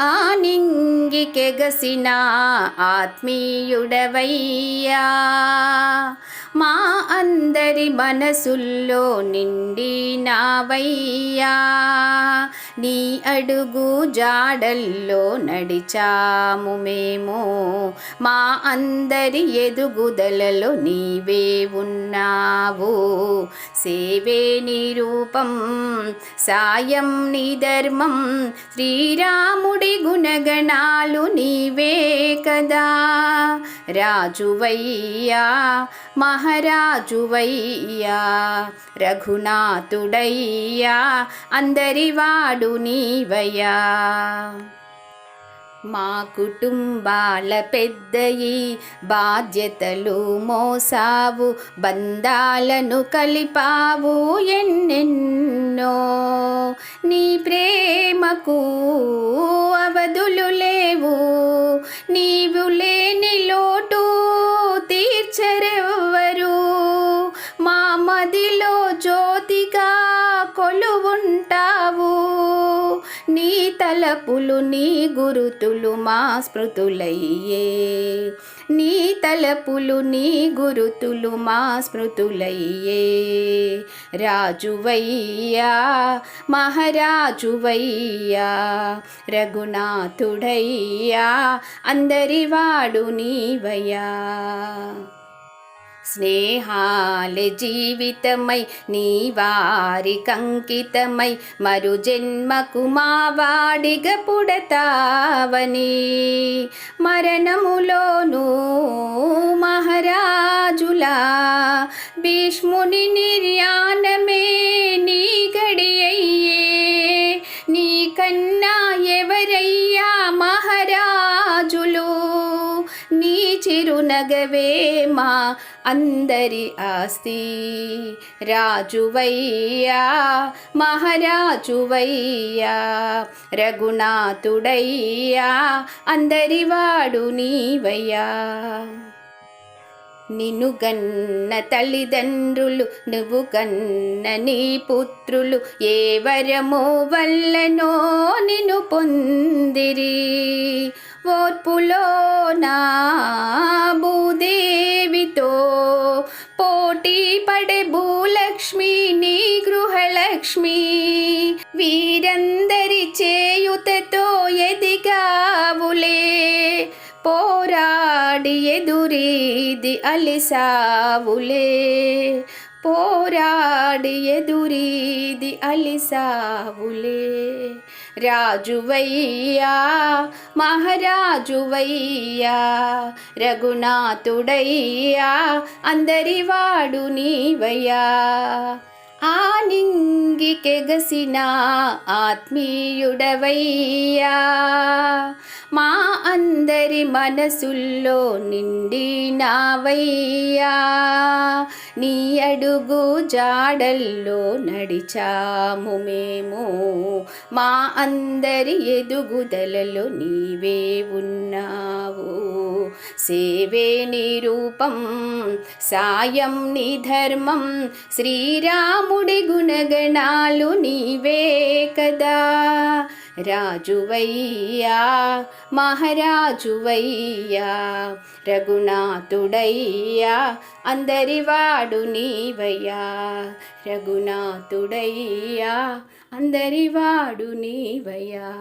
ఆనింగికెగసిన ఆత్మీయుడవయ్యా. మా అందరి మనసుల్లో నిండినావయ్యా నీ అడుగు జాడల్లో నడిచాము మేము. మా అందరి ఎదుగుదలలో నీవే ఉన్నావు. సేవే నీ రూపం సాయం నీ ధర్మం శ్రీరాముడి గుణగణాలు నీవే కదా. రాజువయ్యా మహారాజువయ్యా రఘునాథుడయ్యా అందరివాడు నీవయ్యా. మా కుటుంబాల పెద్దయి బాధ్యతలు మోసావు బంధాలను కలిపావు ఎన్నెన్నో. నీ ప్రేమకు అవధులు లేవు నీవు లేని లోటు తీర్చరెవ్వరు. మా మదిలో జ్యోతిగా కొలువుంటా నీ తలపులు నీ గురుతులు మా స్మృతులయ్యే. నీ తలపులు నీ గురుతులు మా స్మృతులయ్యే. రాజువయ్యా మహారాజువయ్యా రఘునాథుడయ్యా అందరివాడు నీవయ్యా. స్నేహాల జీవితమై నీ వారి కంకితమై మరు జన్మకు మా వాడిగ పుడతావని. మరణములోనూ మహారాజులా భీష్ముని నిర్యాణమే చిరునగవే మా అందరి ఆస్తి రాజువయ్యా మహారాజువయ్యా రఘునాథుడయ్యా అందరివాడు నీవయ్యా. నిన్ను గన్న తల్లిదండ్రులు నువ్వు గన్న నీ పుత్రులు ఏ వరము వల్లనో నిన్ను పొందిరి. ఓర్పులో నా భూదేవితో పోటీ పడే భూలక్ష్మి నీ గృహలక్ష్మి వీరందరి చేయుతతో ఎదురీది అలిసావులే. పోరాడి ఎదురీది అలిసావులే. రాజువయ్యా మహారాజువయ్యా రఘునాథుడయ్యా అందరివాడు నీవయ్యా. ఆ నింగికెగసిన ఆత్మీయుడవయ్యా. మా అందరి మనసుల్లో నిండినావయ్యా. నీ అడుగు జాడల్లో నడిచాము మేము. మా అందరి ఎదుగుదలలో నీవే ఉన్నావు. సేవే నీ రూపం సాయం నీ ధర్మం శ్రీరాముడి గుణగణాలు నీవే కదా. రాజువయ్యా రాజువయ్యా రఘునాథుడయ్యా అందరివాడు నీవయ్యా రఘునాథుడయ్యా అందరివాడు నీవయ్యా.